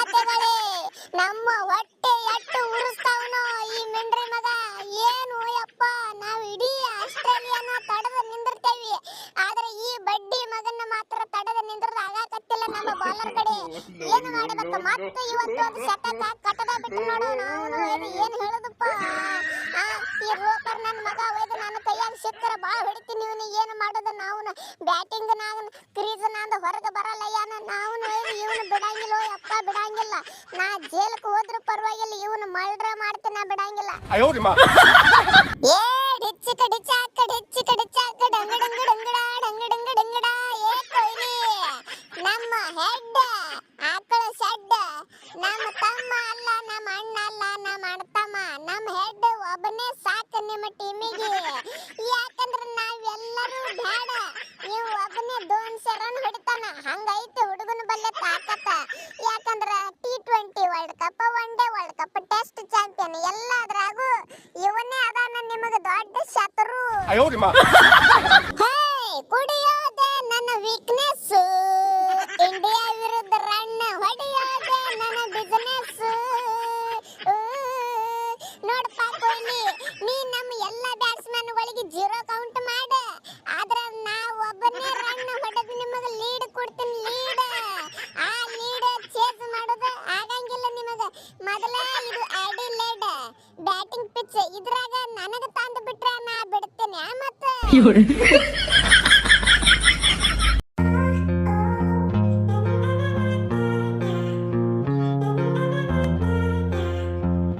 ಜನತೆಗಳೇ ನಮ್ಮ ಹೊಟ್ಟೆ ಎಟ್ಟು ಉರಿಸ್ತಾವನೋ ಈ ಮಿಂಡ್ರಿ ಮಗ. ಏನು ಯಪ್ಪ, ನಾವು ಇಡೀ ಆಸ್ಟ್ರೇಲಿಯಾನ ತಡದ ನಿಂದಿರ್ತೇವಿ. ಆದ್ರೆ ಈ ಬಡ್ಡಿ ಮಗನ ಮಾತ್ರ ತಡದ ನಿಂದ್ರದ ಆಗಾಕತ್ತಿಲ್ಲ ನಮ್ಮ ಬಾಲರ್ ಕಡೆ. ಏನು ಮಾಡಬೇಕು? ಮತ್ತೆ ಇವತ್ತು ಒಂದು ಶತಕ ಕಟ್ಟದ ಬಿಟ್ಟು ನೋಡು ನಾವು ಏನು ಹೇಳುದಪ್ಪ? ಈ ರೋಕರ್ ನನ್ನ ಮಗ ಒಯ್ದು ನನ್ನ ಕೈಯಾಗ ಸಿಕ್ಕರ ಬಾ ಹೊಡಿತೀನಿ ಇವನು ಏನು ಮಾಡೋದು? ನಾವು ಬ್ಯಾಟಿಂಗ್ ನಾಗ ಕ್ರೀಸ್ ನಾಂದ ಹೊರಗೆ ಬರಲ್ಲ. ನಾವು ಅಪ್ಪ ಬಿಡಂಗಿಲ್ಲ. ನಾ ಜೇಲ್ಕ್ ಹೋದ್ರು ಪರವಾಗಿಲ್ಲ ಇವನು ಮರ್ಡ್ರ ಮಾಡ್ತೀನಿ ನಾ ಬಿಡಂಗಿಲ್ಲ. ಏ ಡಿಚ್ಚಿಕ ಡಿಚ್ಚ ಹಾಕ ಡಿಚ್ಚಿಕ ಡಿಚ್ಚ ಹಾಕ ಡಂಗ ಡಂಗ ಡಂಗಡ. ಏ ಕೊಯ್ಲಿ. ನಮ್ಮ ಹೆಡ್ ಆಕಳ ಶೆಡ್ ನಮ್ಮ ತಮ್ಮ ಅಲ್ಲ ನಮ್ಮ ಅಣ್ಣ ಅಲ್ಲ ನಮ್ಮ ಅಣ್ಣತಮ್ಮ. ನಮ್ಮ ಹೆಡ್ ಒಬ್ಬನೇ ಸಾಕು ನಿಮ್ಮ ಟೀಮಿಗೆ. ಯಾಕಂದ್ರೆ ನಾವೆಲ್ಲರೂ ಬೇಡ. ನೀವು ಒಬ್ಬನೇ ದೋನ್ ಸರನ್ ಹೊಡಿತಾನ. ಹಂಗೈತೆ. Cup one day world cup test champion ಎಲ್ಲಾದ್ರಾಗೂ ಇವನೇ ಅದಾನ ನಿಮಗೆ ದೊಡ್ಡ ಶತ್ರು. ಕುಡಿಯೋದೆ ನನ್ನ ವೀಕ್ನೆಸ್ ಇಂಡಿಯಾ ವಿರುದ್ಧ ರನ್ ಹೊಡೆಯೋದೆ ನನ್ನ ಬಿಸ್ನೆಸ್ ನೋಡಪ್ಪ ಕೊಹ್ಲಿ ನೀ ನಮ್ಮ ಎಲ್ಲ ಬ್ಯಾಟ್ಸ್ಮನ್ಗಳಿಗೆ ಜೀರೋ ಕೌಂಟ್ ಮೊದಲ ಇದು ಅಡಿಲೇಡ್ ಬ್ಯಾಟಿಂಗ್ ಪಿಚ್ ಇದ್ರಾಗ ನನಗೆ ತಂದು ಬಿಟ್ರೆ ನಾ ಬಿಡ್ತೇನೆ ಮತ್ತೆ